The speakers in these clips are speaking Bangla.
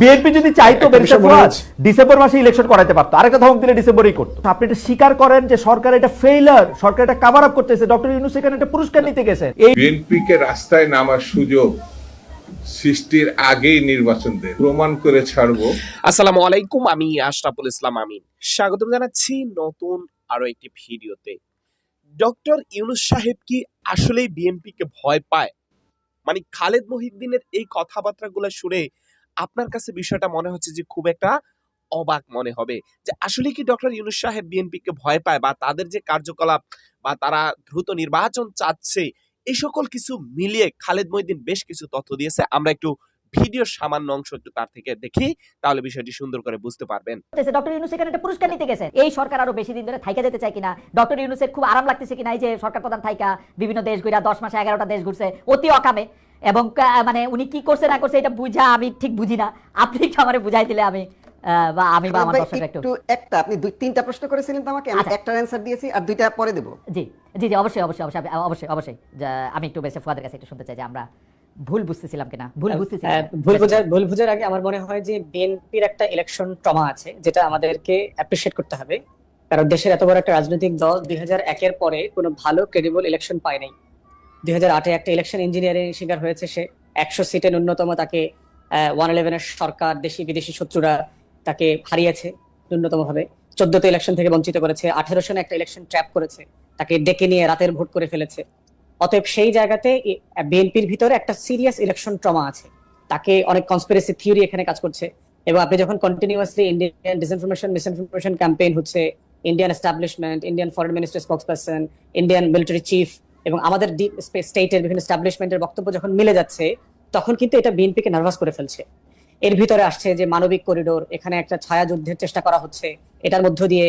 বিএনপি যদি চাইতো। ডিসেম্বর মাসে ইলেকশন করাতে পারতো আরেকটা ধমক দিলে ডিসেম্বরেই করতো। আপনি এটা স্বীকার করেন যে সরকার এটা ফেইলার সরকার এটা কাভার আপ করতেছে। ডক্টর ইউনুস এখানে একটা পুরস্কার নিতে গেছে। এই বিএনপিকে রাস্তায় নামার সুযোগ সৃষ্টির আগেই নির্বাচন দেয়। প্রমাণ করে ছাড়বো। আসসালামু আলাইকুম আমি আশরাফুল ইসলাম আমিন। স্বাগতম জানাচ্ছি নতুন আরও একটি ভিডিওতে। ডক্টর ইউনুস সাহেব কি আসলেই বিএনপি কে ভয় পায়? মানে খালেদ মহিউদ্দিনের এই কথাবার্তাগুলো শুনে আপনার কাছে বিষয়টা মনে হচ্ছে যে খুব একটা অবাক মনে হবে। যে আসলে কি ডক্টর ইউনুস সাহেব বিএনপি কে ভয় পায় বা তাদের যে কার্যকলাপ বা তারা দ্রুত নির্বাচন চাচ্ছে এই সকল কিছু মিলিয়ে খালেদ মহিদিন বেশ কিছু তথ্য দিয়েছে। আমরা একটু ভিডিওর সামান্য অংশ একটু তার থেকে দেখি তাহলে বিষয়টি সুন্দর করে বুঝতে পারবেন। ডক্টর ইউনুস এখানে একটা পুরস্কার নিতে গেছে। এই সরকার আরও বেশি দিন ধরে থাইকা যেতে চায় কিনা? ডক্টর ইউনুসের খুব আরাম লাগতেছে কিনা? এই যে সরকার প্রধান থাইকা বিভিন্ন দেশ ঘুরা দশ মাসে এগারোটা দেশ ঘুরছে অতি অকামে। এবং মানে উনি কি করছে না করছে এটা বুঝা আমি ঠিক বুঝি না। আপনি একটু আমারে বুঝাই দিলে আমি আহ, বা আমি বা আমার একটু একটু একটা আপনি দুই তিনটা প্রশ্ন করেছিলেন তো আমাকে আমি আচ্ছা। একটা অ্যান্সার দিয়েছি আর দুইটা পরে দেবো। জি জি জি অবশ্যই অবশ্যই অবশ্যই অবশ্যই অবশ্যই আমি একটু বেশি ফুয়াদের কাছে একটু শুনতে চাই যে আমরা ভুল বুঝতেছিলাম কিনা? ভুল বুঝতেছিলাম। ভুল বোঝার ভুল বোঝার আগে আমার মনে হয় যে বিএনপির একটা ইলেকশন ট্রমা আছে যেটা আমাদেরকে অ্যাপ্রিসিয়েট করতে হবে। কারণ দেশের এত বড় একটা রাজনৈতিক দল দুই একের পরে কোনো ভালো ক্রেডিবল ইলেকশন পায় নাই। দুই হাজার আটে একটা ইলেকশন ইঞ্জিনিয়ারিং শিকার হয়েছে সে। একশো সিটে ন্যূনতম তাকে ওয়ান ইলেভেনের সরকার দেশি বিদেশি শত্রুরা তাকে হারিয়েছে ন্যূনতম ভাবে চোদ্দতে ইলেকশন থেকে বঞ্চিত করেছে আঠেরো সনে একটা ইলেকশন ট্র্যাপ করেছে। তাকে ডেকে নিয়ে রাতের ভোট করে ফেলেছে। অতএব সেই জায়গাতে বিএনপির ভিতরে একটা সিরিয়াস ইলেকশন ট্রমা আছে। তাকে অনেক কনস্পিরেসি থিওরি এখানে কাজ করছে। এবং আপনি যখন continuously Indian disinformation misinformation campaign হচ্ছে Indian establishment Indian foreign minister spokesperson Indian military chief এবং আমাদের ডিপ স্টেটের বিভিন্ন এস্টাবলিশমেন্টের বক্তব্য যখন মিলে যাচ্ছে, তখন কিন্তু এটা বিএনপিকে নার্ভাস করে ফেলছে। এর ভিতরে আসছে যে মানবিক করিডোর এখানে একটা ছায়া যুদ্ধের চেষ্টা করা হচ্ছে। এটার মধ্য দিয়ে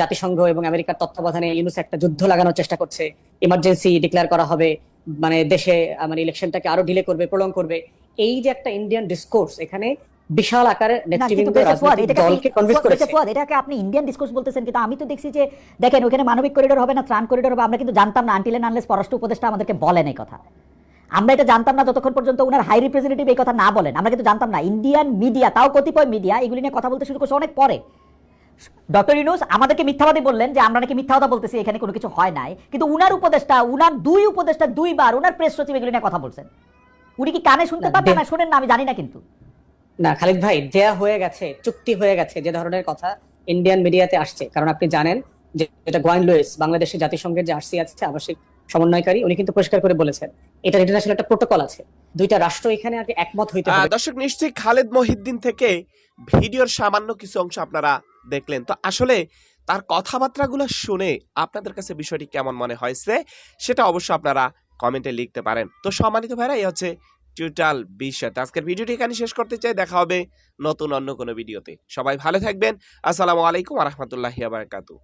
জাতিসংঘ এবং আমেরিকার তত্ত্বাবধানে ইউনুস একটা যুদ্ধ লাগানোর চেষ্টা করছে। ইমার্জেন্সি ডিক্লেয়ার করা হবে মানে দেশে মানে ইলেকশনটাকে আরও ডিলে করবে প্রলং করবে। এই যে একটা ইন্ডিয়ান ডিসকোর্স এখানে বিশাল আকারে এটাকে আপনি ইন্ডিয়ান ডিসকোর্স বলতেছেন কিন্তু আমি তো দেখছি যে দেখেন ওখানে মানবিক করিডোর হবে না ত্রাণ করিডোর হবে আমরা কিন্তু জানতাম না আনটিলেন আনলেস পররাষ্ট্র উপদেষ্টা আমাদেরকে বলেন এই কথা। আমরা এটা জানতাম না যতক্ষণ পর্যন্ত ওনার হাই রিপ্রেজেন্টেটিভ এই কথা না বলেন। আমরা কিন্তু জানতাম না ইন্ডিয়ান মিডিয়া তাও কতিপয় মিডিয়া এগুলি নিয়ে কথা বলতে শুরু করছে অনেক পরে। ডক্টর ইউনুস আমাদেরকে মিথ্যাবাদী বললেন যে আমরা নাকি মিথ্যা কথা বলতেছি এখানে কোনো কিছু হয় নাই। কিন্তু উনার উপদেষ্টা উনার দুই উপদেষ্টা দুইবার উনার প্রেস সচিব এগুলি নিয়ে কথা বলছেন। উনি কি কানে শুনতে না, পান দে- না শোনেন না আমি জানি না কিন্তু। না খালিদ ভাই দেয়া হয়ে গেছে চুক্তি হয়ে গেছে যে ধরনের কথা ইন্ডিয়ান মিডিয়াতে আসছে কারণ আপনি জানেন যে এটা গোয়েন লুইস বাংলাদেশের জাতিসংঘের যে আরসি আছে আবাসিক সমন্বয়কারী উনি কিন্তু পরিষ্কার করে বলেছেন এটা ইন্টারন্যাশনাল একটা প্রোটোকল আছে। দুইটা রাষ্ট্র এখানে আগে একমত হইতে হবে। দর্শক নিশ্চয়ই খালেদ মহিউদ্দিন থেকে ভিডিওর সামান্য কিছু অংশ আপনারা দেখলেন। তো আসলে তার কথাবার্তাগুলো শুনে আপনাদের কাছে বিষয়টি কেমন মনে হয়েছে, সেটা অবশ্য আপনারা কমেন্টে লিখতে পারেন। তো সম্মানিত ভাইরা, এই হচ্ছে টোটাল বিষয়। তো আজকের ভিডিওটি এখানে শেষ করতে চাই। দেখা হবে নতুন অন্য কোনো ভিডিওতে। সবাই ভালো থাকবেন। আসসালামু আলাইকুম রহমতুল্লাহি আবরকাতু